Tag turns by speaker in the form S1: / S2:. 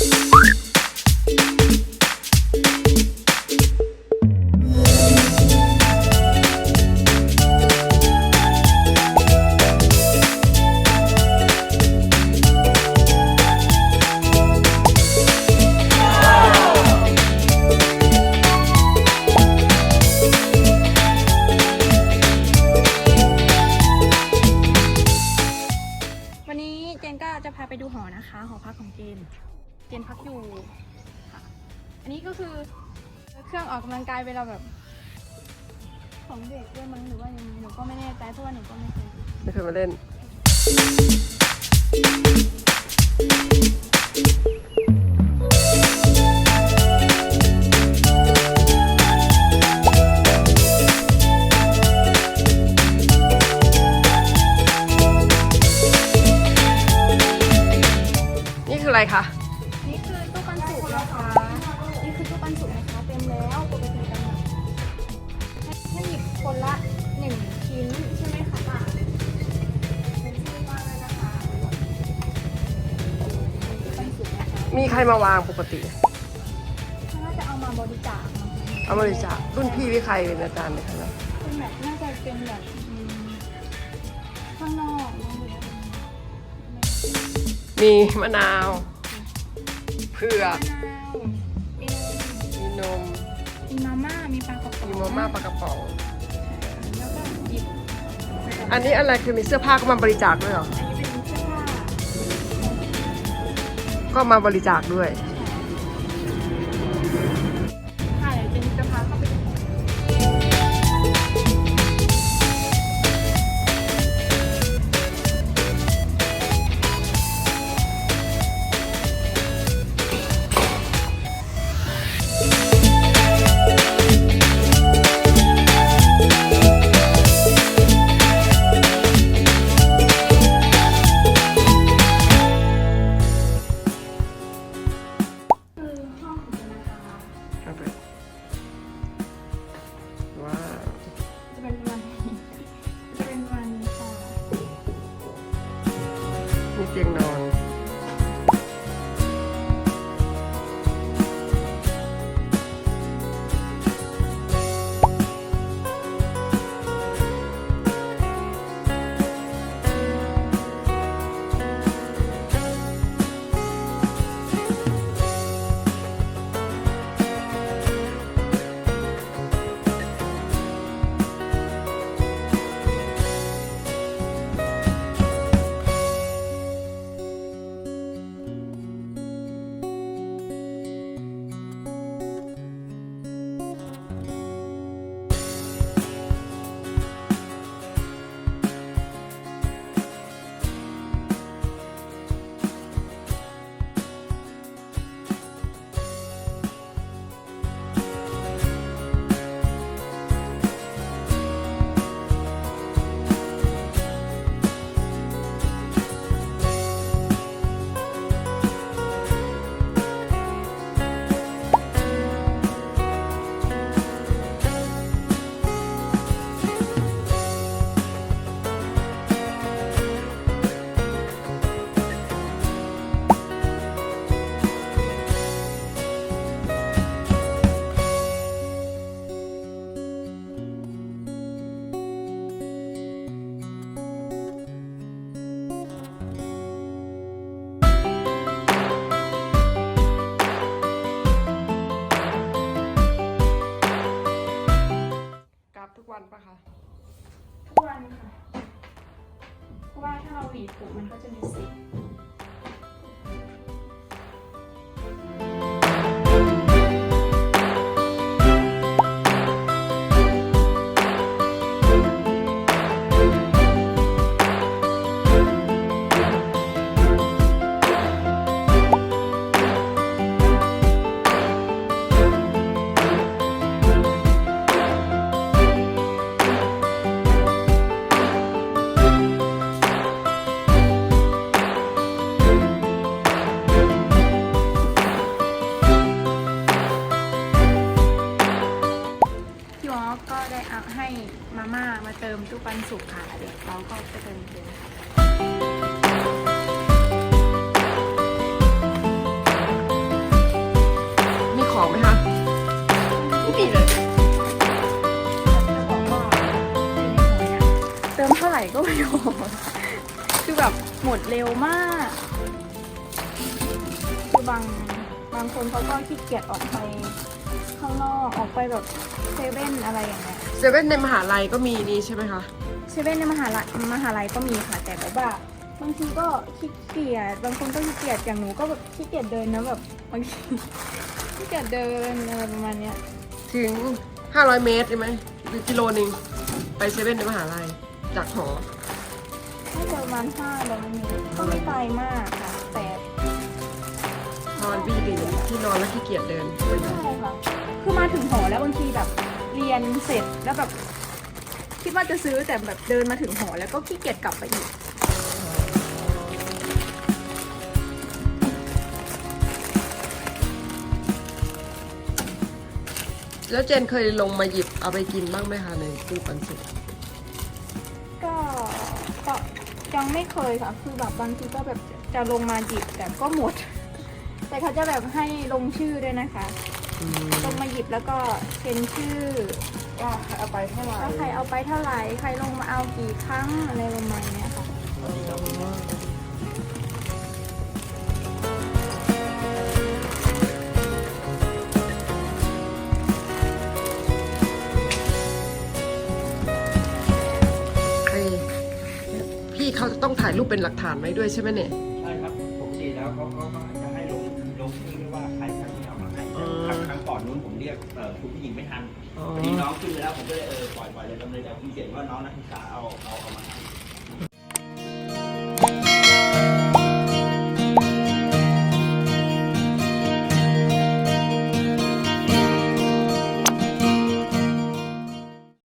S1: วันนี้เจนก็จะพาไปดูหอนะคะ หอพักของเจน เจนพักอยู่ค่ะอันนี้ก็คือเครื่องออกกำลังกายเวลาแบบของเด็กด้วยมั้งหรือว่ายังไงหนูก็ไม่แน่ใจเพราะว่าหนูก็ไม่เคยดู
S2: ไม่เคยมาเล่น นี่คืออะไรคะ
S1: คนละหนึ่งชิ้นใช่ไหมคะป้าเป็นชื่อว่าอะไรนะคะตู้ปันสุกนะคะ
S2: มีใครมาวางปกติ
S1: น่าจะเอามาบริจาคมั้งคะ
S2: เอาบริจาครุ่นพี่วิใครเป็นอาจารย์ในคณะ
S1: เป็นแบบน่าจะเป็นแบบอืมข้างนอกนะหรือว่า
S2: มีมะนาวเผือก
S1: มะนาวมี
S2: มีนม
S1: มีมาม่ามีปลากระป๋อง
S2: มีมาม่าปลากระป๋อง
S1: แล้วก็หยิบ
S2: อันนี้อะไรคือมีเสื้อผ้าก็มาบริจาคด้วยเหรอ
S1: อันนี้เป็นเสื้อผ้า
S2: ก็มาบริจาคด้วย
S1: มีเตียงนอน ค่ะ
S2: เดี๋ยวเราก็
S1: จะเป็นเดินค่
S2: มีของไหมคะ
S1: ไม่มีเลยจะบอกว่าเติมเท่าไหร่ก็ไม่หมดคือแบบหมดเร็วมากคือบางบางคนเขาก็ขี้เกียจออกไปข้างนอกออกไปแบบเซเว่นอะไรอย่างเงี้ย
S2: เซเว่นในมหาลัยก็มีนี่ใช่ไหมคะ
S1: เซเว่นในมหาลัยมหาลัยก็มีค่ะ แต่แบบว่าบางทีก็ขี้เกียจบางคนก็ขี้เกียจอย่างหนูก็แบบขี้เกียจเดินนะแบบบางทีขี้เกียจเดินอะไรประมาณเนี้ย
S2: ถึง 500 เมตรใช่ไหมหรือกิโลนึงไปเซเว่นในมหาลัยจากหอ
S1: น่าจะประมาณห้าร้อยเมตรก็ไม่ไกลมากค่ะแต่
S2: นอนพี่ดีที่นอนแล้วขี้เกียจเดิน
S1: ใช่ค่ะคือมาถึงหอแล้วบางทีแบบเรียนเสร็จแล้วแบบ คิดว่าจะซื้อแต่แบบเดินมาถึงหอแล้วก็ขี้เกียจกลับไปอีก
S2: แล้วเจนเคยลงมาหยิบเอาไปกินบ้างไหมคะในตู้ปันสุก
S1: ก็ก็ยังไม่เคยค่ะคือแบบบางทีก็แบบจะลงมาหยิบแต่ก็หมด แต่เขาจะแบบให้ลงชื่อด้วยนะคะ
S2: อืม
S1: ลงมาหยิบแล้วก็เซ็นชื่อ
S2: ว่าใครเอาไปเท่าไหร่
S1: ว่าใครเอาไปเท่าไหร่ ใครลงมาเอากี่ครั้งอะไรประมาณเนี้ยค่ะ
S2: เฮ้ยพี่เขาจะต้องถ่ายรูปเป็นหลักฐานไว้ด้วยใช่ไหมเนี่ย
S3: ใช่ครับปกติแล้วเขาเขาก็จะให้ นนู้นผมเรียกเอ่อคุณผู้หญิงไม่ทัน
S2: อ๋อ
S3: พอดีน้องขึ้นไปแล้วผมก็เลยเออปล่อยปล่อยเลยดำเนินการผมเขียนว่าน้องนักศึกษาเอาเอาเอามาให้